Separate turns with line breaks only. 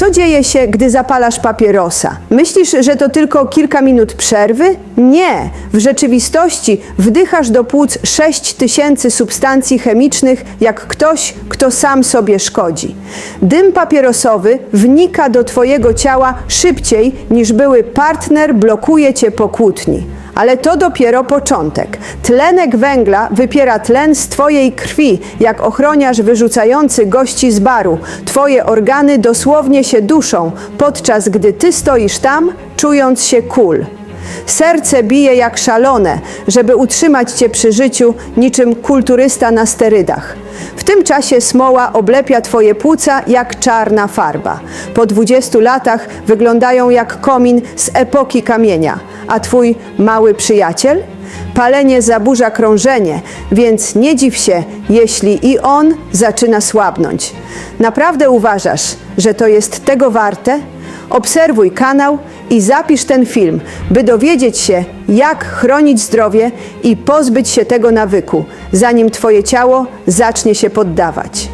Co dzieje się, gdy zapalasz papierosa? Myślisz, że to tylko kilka minut przerwy? Nie. W rzeczywistości wdychasz do płuc 6 tysięcy substancji chemicznych, jak ktoś, kto sam sobie szkodzi. Dym papierosowy wnika do Twojego ciała szybciej niż były partner blokuje Cię po kłótni. Ale to dopiero początek. Tlenek węgla wypiera tlen z Twojej krwi, jak ochroniarz wyrzucający gości z baru. Twoje organy dosłownie się duszą, podczas gdy Ty stoisz tam, czując się kul. Serce bije jak szalone, żeby utrzymać Cię przy życiu niczym kulturysta na sterydach. W tym czasie smoła oblepia Twoje płuca jak czarna farba. Po 20 latach wyglądają jak komin z epoki kamienia. A Twój mały przyjaciel? Palenie zaburza krążenie, więc nie dziw się, jeśli i on zaczyna słabnąć. Naprawdę uważasz, że to jest tego warte? Obserwuj kanał i zapisz ten film, by dowiedzieć się, jak chronić zdrowie i pozbyć się tego nawyku, zanim Twoje ciało zacznie się poddawać.